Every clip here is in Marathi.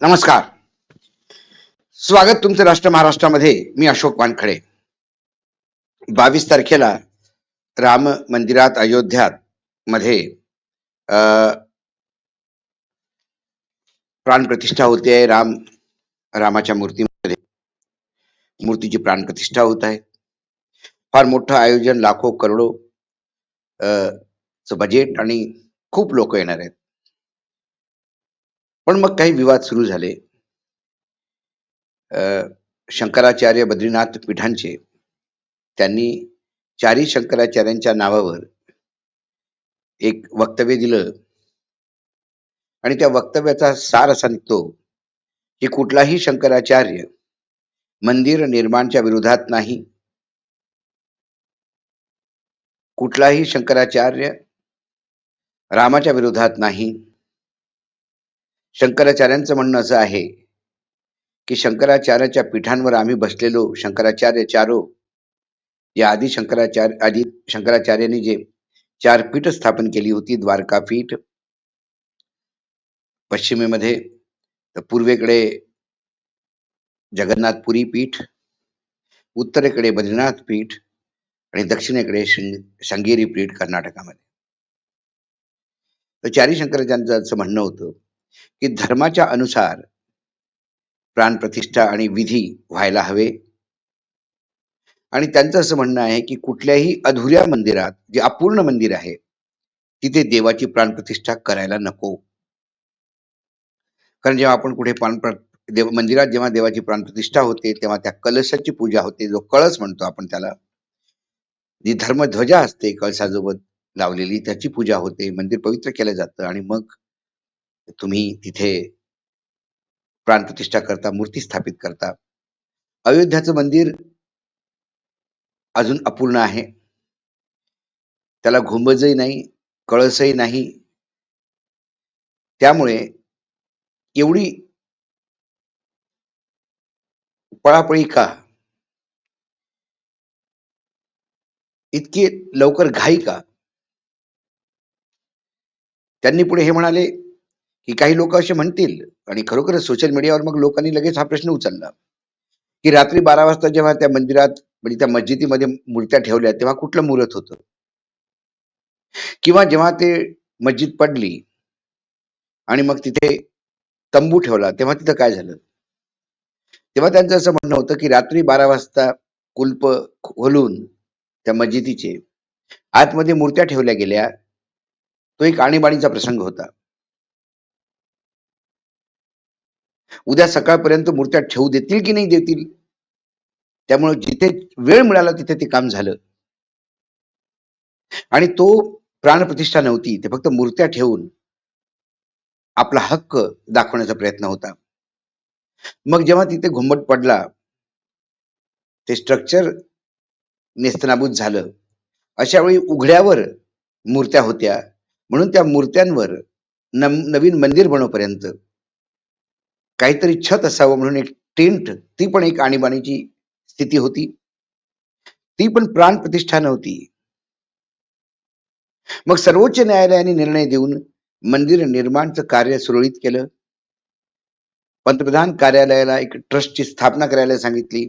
नमस्कार. स्वागत तुमचं राष्ट्र महाराष्ट्रामध्ये. मी अशोक वानखडे. बावीस तारखेला राम मंदिरात अयोध्यात मध्ये प्राण प्राणप्रतिष्ठा होते. आहे राम रामाच्या मूर्तीमध्ये मूर्तीची प्राणप्रतिष्ठा होत आहे. फार मोठं आयोजन लाखो करोडो अ, बजेट आणि खूप लोक येणार आहेत. पण मग काही विवाद सुरू झाले. शंकराचार्य बद्रीनाथ पीठांचे त्यांनी चारी शंकराचार्यांच्या नावावर एक वक्तव्य दिलं. आणि त्या वक्तव्याचा सार असा निघतो की कुठलाही शंकराचार्य मंदिर निर्माणच्या विरोधात नाही. कुठलाही शंकराचार्य रामाच्या विरोधात नाही. शंकराचार्यांचं म्हणणं असं आहे की शंकराचार्याच्या पीठांवर आम्ही बसलेलो शंकराचार्य चारो या आधी शंकराचार्य आधी शंकराचार्यांनी जे चार पीठ स्थापन केली होती द्वारका पीठ पश्चिमेमध्ये पूर्वेकडे जगन्नाथपुरी पीठ उत्तरेकडे बद्रीनाथ पीठ आणि दक्षिणेकडे शृंग पीठ कर्नाटकामध्ये. तर चारी शंकराचार्यांचं म्हणणं होतं की धर्माच्या अनुसार प्राणप्रतिष्ठा आणि विधी व्हायला हवे. आणि त्यांचं असं म्हणणं आहे की कुठल्याही अधुऱ्या मंदिरात जे अपूर्ण मंदिर आहे तिथे देवाची प्राणप्रतिष्ठा करायला नको. कारण जेव्हा आपण कुठे प्राण देव मंदिरात जेव्हा देवाची प्राणप्रतिष्ठा होते तेव्हा त्या कलशाची पूजा होते जो कळस म्हणतो आपण त्याला. जी धर्मध्वजा असते कळसासोबत लावलेली त्याची पूजा होते मंदिर पवित्र केलं जातं आणि मग तुम्ही तिथे प्राणप्रतिष्ठा करता मूर्ती स्थापित करता. अयोध्याचं मंदिर अजून अपूर्ण आहे. त्याला घुंबजही नाही कळसही नाही. त्यामुळे एवढी पळापळी का? इतकी लवकर घाई का? त्यांनी पुढे हे म्हणाले की काही लोक असे म्हणतील आणि खरोखरच सोशल मीडियावर मग लोकांनी लगेच हा प्रश्न उचलला. की रात्री बारा वाजता जेव्हा त्या मंदिरात म्हणजे त्या मस्जिदीमध्ये मूर्त्या ठेवल्या तेव्हा कुठलं मुहूर्त होतं? किंवा जेव्हा ते मस्जिद पडली आणि मग तिथे तंबू ठेवला तेव्हा तिथं काय झालं? तेव्हा त्यांचं असं म्हणणं होतं की रात्री बारा वाजता कुल्प खोलून त्या मस्जिदीचे आतमध्ये मूर्त्या ठेवल्या गेल्या. तो एक आणीबाणीचा प्रसंग होता. उद्या सकाळपर्यंत मूर्त्या ठेवू देतील की नाही देतील? त्यामुळे जिथे वेळ मिळाला तिथे ते काम झालं. आणि तो प्राणप्रतिष्ठा नव्हती ते फक्त मूर्त्या ठेवून आपला हक्क दाखवण्याचा प्रयत्न होता. मग जेव्हा तिथे घुंबट पडला ते स्ट्रक्चर नेस्तनाबूत झालं. अशा वेळी उघड्यावर मूर्त्या होत्या. म्हणून त्या मूर्त्यांवर नवीन मंदिर बनवपर्यंत काहीतरी छत असावं म्हणून एक टेंट ती पण एक आणीबाणीची स्थिती होती. ती पण प्राण प्रतिष्ठा नव्हती मग सर्वोच्च न्यायालयाने निर्णय देऊन मंदिर निर्माणचं कार्य सुरळीत केलं. पंतप्रधान कार्यालयाला एक ट्रस्टची स्थापना करायला सांगितली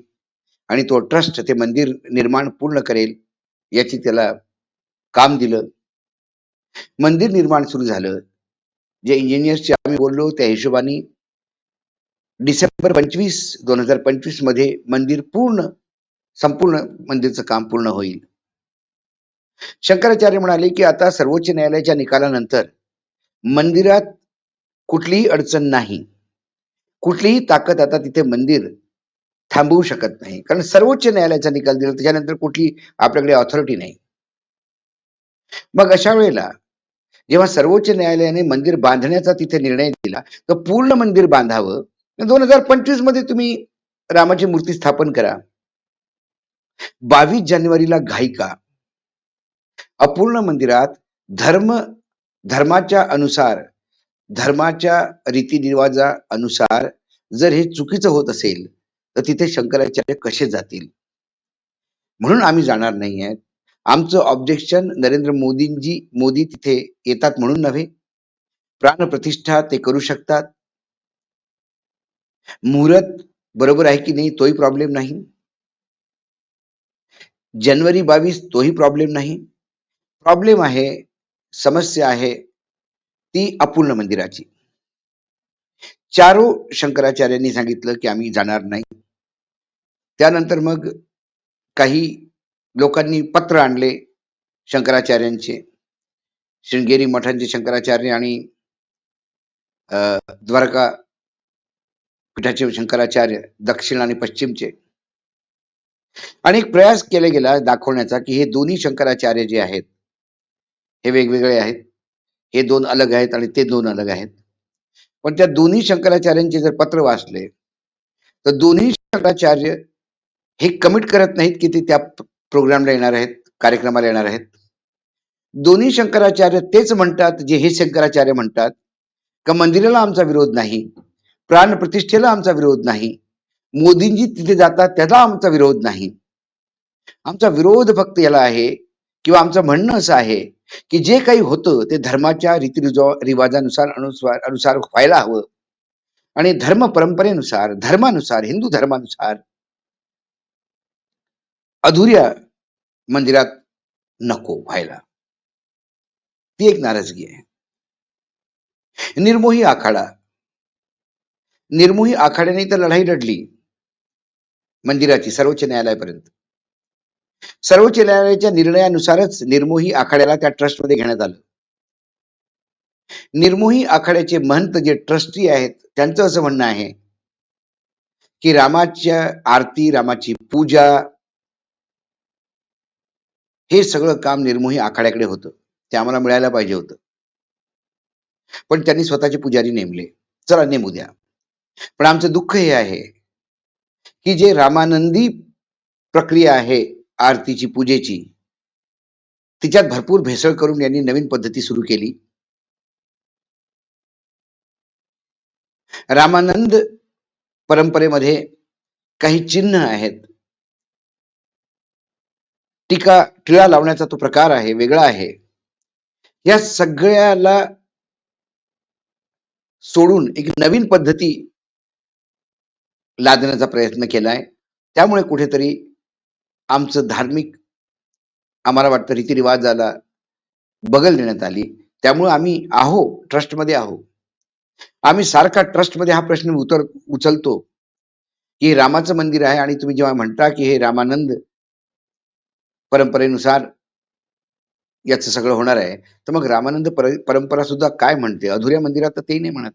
आणि तो ट्रस्ट ते मंदिर निर्माण पूर्ण करेल याची त्याला काम दिलं. मंदिर निर्माण सुरू झालं. जे इंजिनियर्सचे आम्ही बोललो त्या हिशोबाने डिसेंबर पंचवीस दोन हजार पंचवीसमध्ये मंदिर पूर्ण संपूर्ण मंदिरचं काम पूर्ण होईल. शंकराचार्य म्हणाले की आता सर्वोच्च न्यायालयाच्या निकालानंतर मंदिरात कुठलीही अडचण नाही. कुठलीही ताकद आता तिथे मंदिर थांबवू शकत नाही. कारण सर्वोच्च न्यायालयाचा निकाल दिला त्याच्यानंतर कुठली आपल्याकडे ऑथॉरिटी नाही. मग अशा वेळेला जेव्हा सर्वोच्च न्यायालयाने मंदिर बांधण्याचा तिथे निर्णय दिला तर पूर्ण मंदिर बांधावं दोन हजार पंचवीसमध्ये तुम्ही रामाची मूर्ती स्थापन करा. बावीस जानेवारीला घाईका. अपूर्ण मंदिरात धर्म धर्माच्या अनुसार धर्माच्या रीतीरिवाजा अनुसार जर हे चुकीचं होत असेल तर तिथे शंकराचार्य कसे जातील? म्हणून आम्ही जाणार नाही आहेत. आमचं ऑब्जेक्शन नरेंद्र मोदींजी मोदी तिथे येतात म्हणून नव्हे. प्राणप्रतिष्ठा ते करू शकतात. मुहूर्त बरोबर आहे की नाही तोही प्रॉब्लेम नाही. जानेवारी बावीस तोही प्रॉब्लेम नाही. प्रॉब्लेम आहे समस्या आहे ती अपूर्ण मंदिराची. चारो शंकराचार्यांनी सांगितलं की आम्ही जाणार नाही. त्यानंतर मग काही लोकांनी पत्र आणले शंकराचार्यांचे शृंगेरी मठांचे शंकराचार्य आणि द्वारका पीठाचे शंकराचार्य दक्षिण आणि पश्चिमचे. आणि प्रयास केला गेला दाखवण्याचा की हे दोन्ही शंकराचार्य जे आहेत हे वेगवेगळे आहेत. हे दोन अलग आहेत आणि ते दोन अलग आहेत. पण त्या दोन्ही शंकराचार्यांचे जर पत्र वाचले तर दोन्ही शंकराचार्य हे कमिट करत नाहीत की ते त्या प्रोग्रामला येणार आहेत कार्यक्रमाला येणार आहेत. दोन्ही शंकराचार्य तेच म्हणतात जे हे शंकराचार्य म्हणतात का मंदिराला आमचा विरोध नाही. प्राण प्रतिष्ठेला आमचा विरोध नाही. मोदींजी तिथे जातात त्याला आमचा विरोध नाही. आमचा विरोध फक्त याला आहे किंवा आमचं म्हणणं असं आहे की जे काही होतं ते धर्माच्या रीती रिवाजानुसार अनुसार अनुसार व्हायला हवं. आणि धर्म परंपरेनुसार धर्मानुसार हिंदू धर्मानुसार अधुऱ्या मंदिरात नको व्हायला. ती एक नाराजगी आहे. निर्मोही आखाडा निर्मोही आखाड्याने तर लढाई लढली. मंदिराची सर्वोच्च न्यायालयापर्यंत. सर्वोच्च न्यायालयाच्या निर्णयानुसारच निर्मोही आखाड्याला त्या ट्रस्टमध्ये घेण्यात आलं. निर्मोही आखाड्याचे महंत जे ट्रस्टी आहेत त्यांचं असं म्हणणं आहे की रामाच्या आरती रामाची पूजा हे सगळं काम निर्मोही आखाड्याकडे होतं. ते आम्हाला मिळायला पाहिजे होतं. पण त्यांनी स्वतःचे पुजारी नेमले. चला नेमू द्या. पण आमचं दुःख हे आहे की जे रामानंदी प्रक्रिया आहे आरतीची पूजेची तिच्यात भरपूर भेसळ करून यांनी नवीन पद्धती सुरू केली. रामानंद परंपरेमध्ये काही चिन्ह आहेत. टीका टिळा लावण्याचा तो प्रकार आहे वेगळा आहे. या सगळ्याला सोडून एक नवीन पद्धती लादण्याचा प्रयत्न केलाय. त्यामुळे कुठेतरी आमचं धार्मिक आम्हाला वाटतं रीतिरिवाजाला बगल देण्यात आली. त्यामुळे आम्ही आहो ट्रस्टमध्ये आहो. आम्ही सारखा ट्रस्टमध्ये हा प्रश्न उतर उचलतो की हे रामाचं मंदिर आहे आणि तुम्ही जेव्हा म्हणता की हे रामानंद परंपरेनुसार याचं सगळं होणार आहे तर मग रामानंद पर परंपरा सुद्धा काय म्हणते? अधुऱ्या मंदिरात तर तेही नाही म्हणत.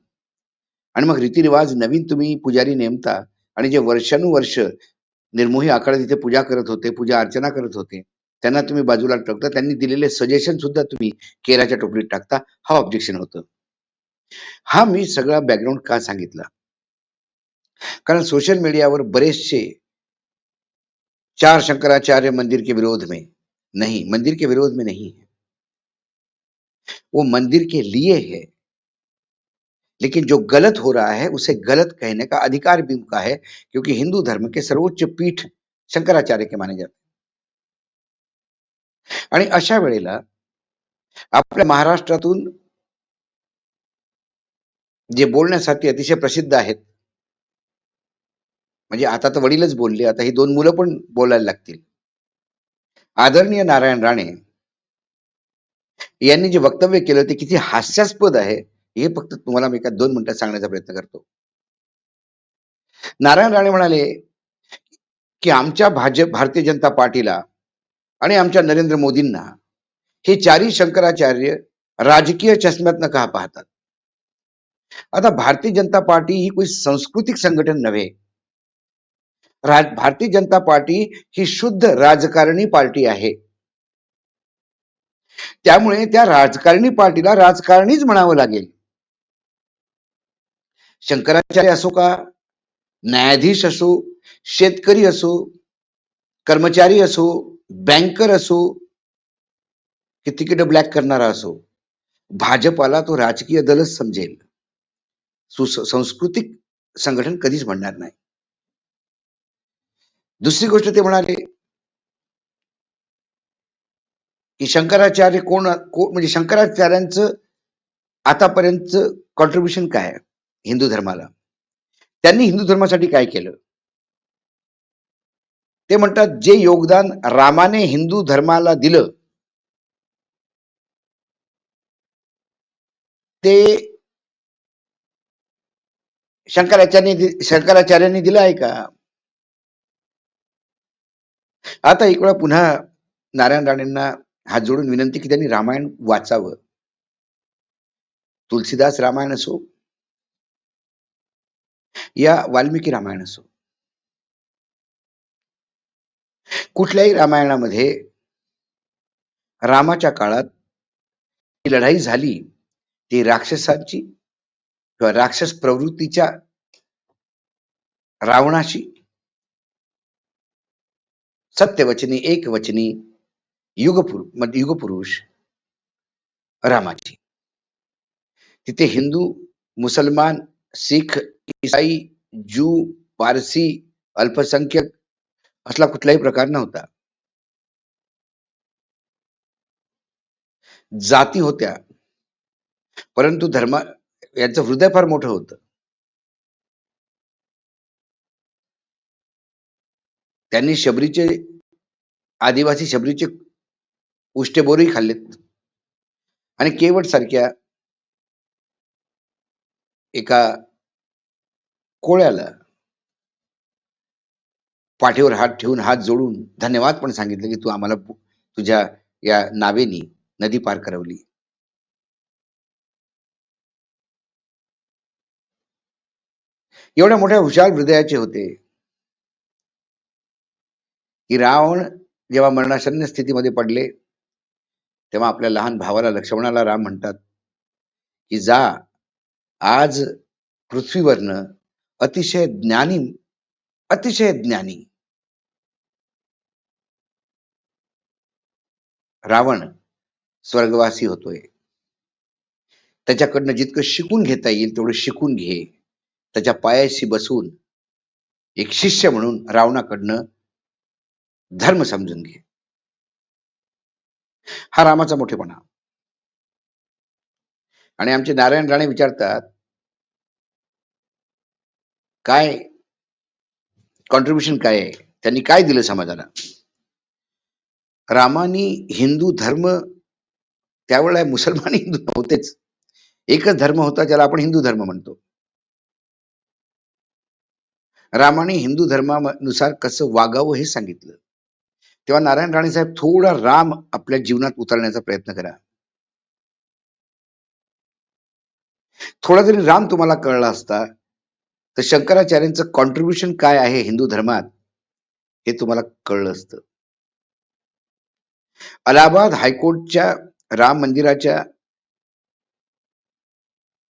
आणि मग रीतिरिवाज नवीन तुम्ही पुजारी नेमता आणि जे वर्षानुवर्ष निर्मोही आखाडा तिथे पूजा करत होते पूजा अर्चना करत होते त्यांना तुम्ही बाजूला टाकता त्यांनी दिलेले सजेशन सुद्धा तुम्ही केराच्या टोपलीत टाकता हा ऑब्जेक्शन होतं. हा मी सगळा बॅकग्राऊंड का सांगितला? कारण सोशल मीडियावर बरेचसे चार शंकराचार्य मंदिर के विरोध में नहीं मंदिर के विरोध में नहीं है. वो मंदिर के लिए है लेकिन जो गलत हो रहा है उसे गलत कहने का अधिकार भी उनका है क्योंकि हिंदू धर्म के सर्वोच्च पीठ शंकराचार्य के माने जाते आणि अशा वेळेला आपल्या महाराष्ट्रातून जे बोलण्यासाठी अतिशय प्रसिद्ध आहेत म्हणजे आता तर वडीलच बोलले आता ही दोन मुलं पण बोलायला लागतील. आदरणीय नारायण राणे यांनी जे वक्तव्य केलं ते किती हास्यास्पद आहे. हे फक्त तुम्हाला मी एका दोन मिनिटात सांगण्याचा प्रयत्न करतो. नारायण राणे म्हणाले की आमच्या भाजप भारतीय जनता पार्टीला आणि आमच्या नरेंद्र मोदींना हे चारी शंकराचार्य राजकीय चष्म्यातनं का पाहतात. आता भारतीय जनता पार्टी ही कोई सांस्कृतिक संघटन नव्हे. राज भारतीय जनता पार्टी ही शुद्ध राजकारणी पार्टी आहे. त्यामुळे त्या राजकारणी पार्टीला राजकारणीच म्हणावं लागेल. शंकराचार्य असो का न्यायाधीश असो शेतकरी असो कर्मचारी असो बँकर असो की तिकीट ब्लॅक करणारा असो भाजपाला तो राजकीय दलच समजेल. सुस सांस्कृतिक संघटन कधीच म्हणणार नाही. दुसरी गोष्ट ते म्हणाले की शंकराचार्य कोण म्हणजे शंकराचार्यांचं आतापर्यंत कॉन्ट्रीब्युशन काय? आहे हिंदू धर्माला. त्यांनी हिंदू धर्मासाठी काय केलं? ते म्हणतात जे योगदान रामाने हिंदू धर्माला दिलं ते शंकराचार्यांनी शंकराचार्यांनी दिलं आहे का? आता एक वेळा पुन्हा नारायण राणेंना हात जोडून विनंती की त्यांनी रामायण वाचावं. तुलसीदास रामायण असो या वाल्मिकी रामायण असो कुठल्याही रामायणामध्ये रामाच्या काळात ही लढाई झाली ती राक्षसांची किंवा राक्षस प्रवृत्तीच्या रावणाशी सत्यवचनी एकवचनी युगपुर युगपुरुष रामाची. तिथे हिंदू मुसलमान सिख ईसाई जू पारसी अल्पसंख्यक असला कुठलाही प्रकार नव्हता. जाती होत्या परंतु धर्मा यांचं हृदय फार मोठं होतं. त्यांनी शबरीचे आदिवासी शबरीचे उष्टेबोरही खाल्लेत. आणि केवट सारख्या एका कोळ्याला. पाठीवर हात ठेवून हात जोडून धन्यवाद पण सांगितलं की तू आम्हाला तुझ्या या नावेनी नदी पार करवली. एवढ्या मोठ्या हुशार हृदयाचे होते. की रावण जेव्हा मरणाशन्य स्थितीमध्ये पडले तेव्हा आपल्या लहान भावाला लक्ष्मणाला राम म्हणतात की जा आज पृथ्वीवरनं अतिशय ज्ञानी अतिशय ज्ञानी. रावण स्वर्गवासी होतोय. त्याच्याकडनं जितकं शिकून घेता येईल तेवढं शिकून घे. त्याच्या पायाशी बसून एक शिष्य म्हणून रावणाकडनं धर्म समजून घे. हा रामाचा मोठेपणा. आणि आमचे नारायण राणे विचारतात काय कॉन्ट्रीब्युशन काय आहे? त्यांनी काय दिलं समाजाला? रामानी हिंदू धर्म त्यावेळेला मुसलमान हिंदू नव्हतेच. एकच धर्म होता ज्याला आपण हिंदू धर्म म्हणतो. रामाने हिंदू धर्मानुसार कसं वागावं हे सांगितलं. तेव्हा नारायण राणे साहेब थोडा राम आपल्या जीवनात उतरण्याचा प्रयत्न करा. थोडा जरी राम तुम्हाला कळला असता तर शंकराचार्यांचं कॉन्ट्रीब्युशन काय आहे हिंदू धर्मात हे तुम्हाला कळलं असतं. अलाहाबाद हायकोर्टच्या राम मंदिराच्या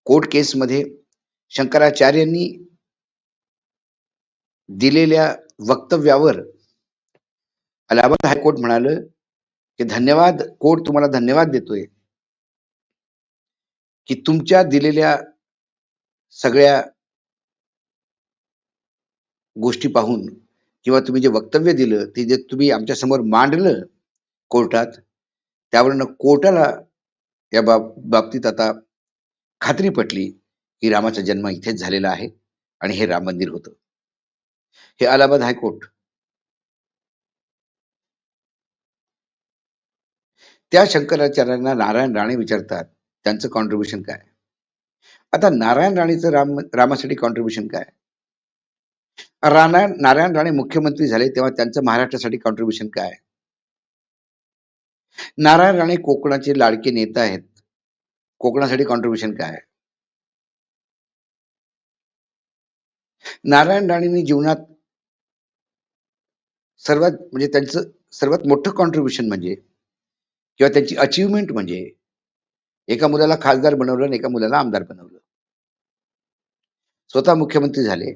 कोर्ट केसमध्ये शंकराचार्यांनी दिलेल्या वक्तव्यावर अलाहाबाद हायकोर्ट म्हणाल की धन्यवाद कोर्ट तुम्हाला धन्यवाद देतोय की तुमच्या दिलेल्या सगळ्या गोष्टी पाहून किंवा तुम्ही जे वक्तव्य दिलं ते जे तुम्ही आमच्यासमोर मांडलं कोर्टात त्यावरनं कोर्टाला या बाब बाबतीत आता खात्री पटली की रामाचा जन्म इथेच झालेला आहे आणि हे राम मंदिर होतं. हे अलाहाबाद हायकोर्ट. त्या शंकराचार्यांना नारायण राणे विचारतात त्यांचं कॉन्ट्रीब्युशन काय? आता नारायण राणेचं राम रामासाठी कॉन्ट्रीब्युशन काय? राणा नारायण राणे मुख्यमंत्री झाले तेव्हा त्यांचं महाराष्ट्रासाठी कॉन्ट्रीब्युशन काय नारायण राणे कोकणाचे लाडके नेता आहेत. कोकणासाठी कॉन्ट्रीब्युशन काय नारायण राणेंनी जीवनात सर्वात म्हणजे त्यांचं सर्वात मोठं कॉन्ट्रीब्युशन म्हणजे किंवा त्यांची अचिव्हमेंट म्हणजे एका मुलाला खासदार बनवलं आणि एका मुलाला आमदार बनवलं. स्वतः मुख्यमंत्री झाले.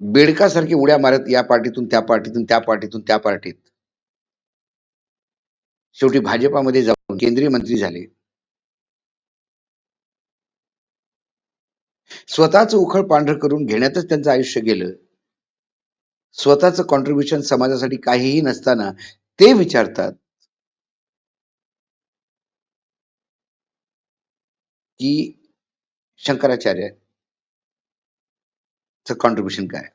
बेडकासारखी उड्या मारत या पार्टीतून त्या पार्टीतून त्या पार्टीतून त्या पार्टीत. शेवटी भाजपामध्ये जाऊन केंद्रीय मंत्री झाले. स्वतःच उखळ पांढर करून घेण्यातच त्यांचं आयुष्य गेलं. स्वतःच कॉन्ट्रीब्युशन समाजासाठी काहीही नसताना ते विचारतात की शंकराचार्य कॉन्ट्रीब्युशन काय?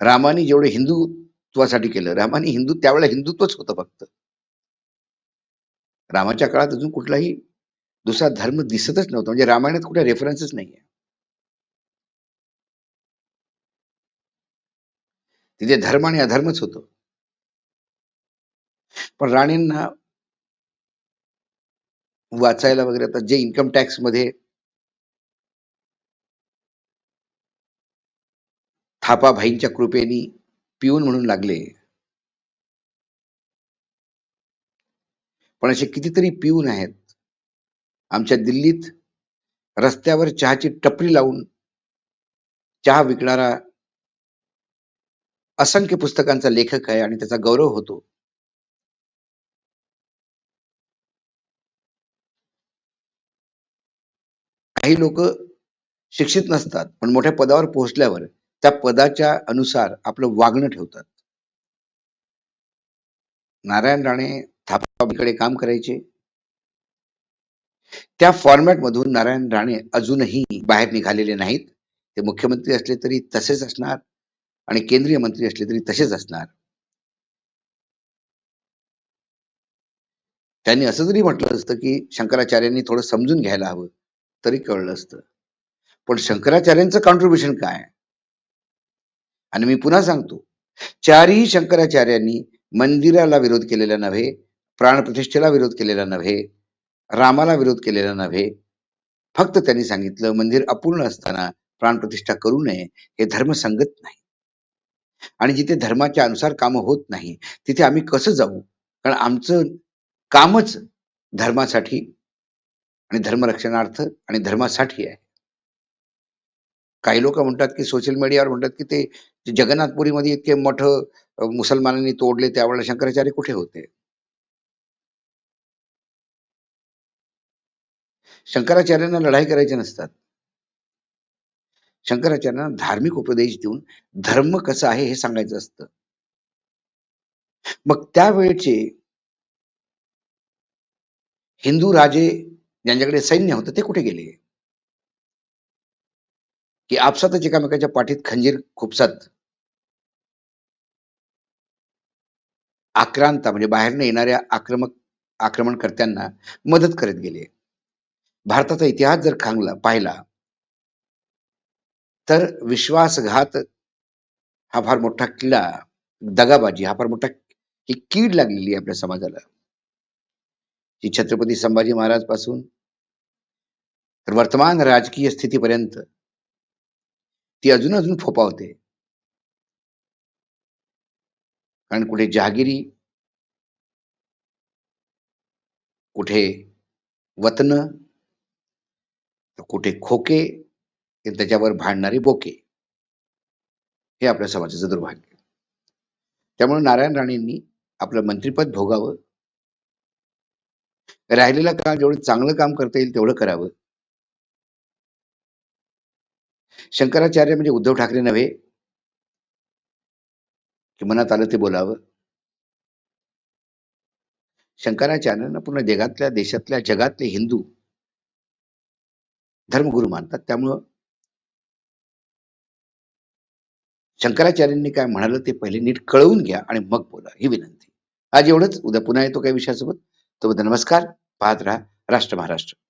रामाने जेवढे हिंदुत्वासाठी केलं रामाने हिंदू त्यावेळेला हिंदुत्वच होतं फक्त. रामाच्या काळात अजून कुठलाही दुसरा धर्म दिसतच नव्हता म्हणजे रामायणात कुठे रेफरन्सच नाहीये. तिथे धर्म आणि अधर्मच होतो. पण राणींना वाचायला वगैरे आता जे इन्कम टॅक्समध्ये थापा भाईंच्या कृपेनी पिऊन म्हणून लागले. पण असे कितीतरी पिऊन आहेत. आमच्या दिल्लीत रस्त्यावर चहाची टपरी लावून चहा विकणारा असंख्य पुस्तकांचा लेखक आहे आणि त्याचा गौरव होतो. काही लोक शिक्षित नसतात पण मोठ्या पदावर पोहोचल्यावर त्या पदाच्या अनुसार आपलं वागणं ठेवतात. नारायण राणे थापाबाईकडे काम करायचे. त्या फॉर्मॅट मधून नारायण राणे अजूनही बाहेर निघालेले नाहीत. ते मुख्यमंत्री असले तरी तसेच असणार आणि केंद्रीय मंत्री असले तरी तसेच असणार. त्यांनी असं जरी म्हटलं असतं की शंकराचार्यांनी थोडं समजून घ्यायला हवं तरी कळलं असतं. पण शंकराचार्यांचं कॉन्ट्रीब्युशन काय? आणि मी पुन्हा सांगतो चारही शंकराचार्यांनी मंदिराला विरोध केलेला नव्हे प्राणप्रतिष्ठेला विरोध केलेला नव्हे रामाला विरोध केलेला नव्हे. फक्त त्यांनी सांगितलं मंदिर अपूर्ण असताना प्राणप्रतिष्ठा करू नये हे धर्म संगत नाही. आणि जिथे धर्माच्या अनुसार कामं होत नाही तिथे आम्ही कसं जाऊ? कारण आमचं कामच धर्मासाठी आणि धर्मरक्षणार्थ आणि धर्मासाठी आहे. काही लोक म्हणतात की सोशल मीडियावर म्हणतात की ते जगन्नाथपुरीमध्ये इतके मोठं मुसलमानांनी तोडले त्यावेळेला शंकराचार्य कुठे होते? शंकराचार्यांना लढाई करायचे नसतात. शंकराचार्यांना धार्मिक उपदेश देऊन धर्म कसा आहे हे सांगायचं असतं. मग त्यावेळेचे हिंदू राजे ज्यांच्याकडे सैन्य होतं ते कुठे गेले? की आपसातच एकामेकाच्या पाठीत खंजीर खुपसात आक्रांता म्हणजे बाहेरनं येणाऱ्या आक्रमक आक्रमणकर्त्यांना मदत करत गेले. भारताचा इतिहास जर खांगला पाहिला तर विश्वासघात हा फार मोठा किल्ला दगाबाजी हा फार मोठा ही कीड लागलेली आहे आपल्या समाजाला. जी छत्रपती संभाजी महाराजपासून तर वर्तमान राजकीय स्थितीपर्यंत ती अजून अजून फोपावते कारण कुठे जहागिरी कुठे वतन कुठे खोके त्याच्यावर भांडणारे बोके. हे आपल्या समाजाचं दुर्भाग्य. त्यामुळे नारायण राणेंनी आपलं मंत्रीपद भोगावं. राहिलेला काळ जेवढं चांगलं काम करता येईल तेवढं करावं. शंकराचार्य म्हणजे उद्धव ठाकरे नव्हे. की मनात आलं ते बोलावं. शंकराचार्यांना पूर्ण जगातल्या देशातल्या जगातले हिंदू धर्मगुरू मानतात. त्यामुळं शंकराचार्यांनी काय म्हणालं ते पहिले नीट कळवून घ्या आणि मग बोला ही विनंती. आज एवढंच. उद्या पुन्हा येतो काही विषयासोबत. तो नमस्कार. पाहत राहा राष्ट्र महाराष्ट्र.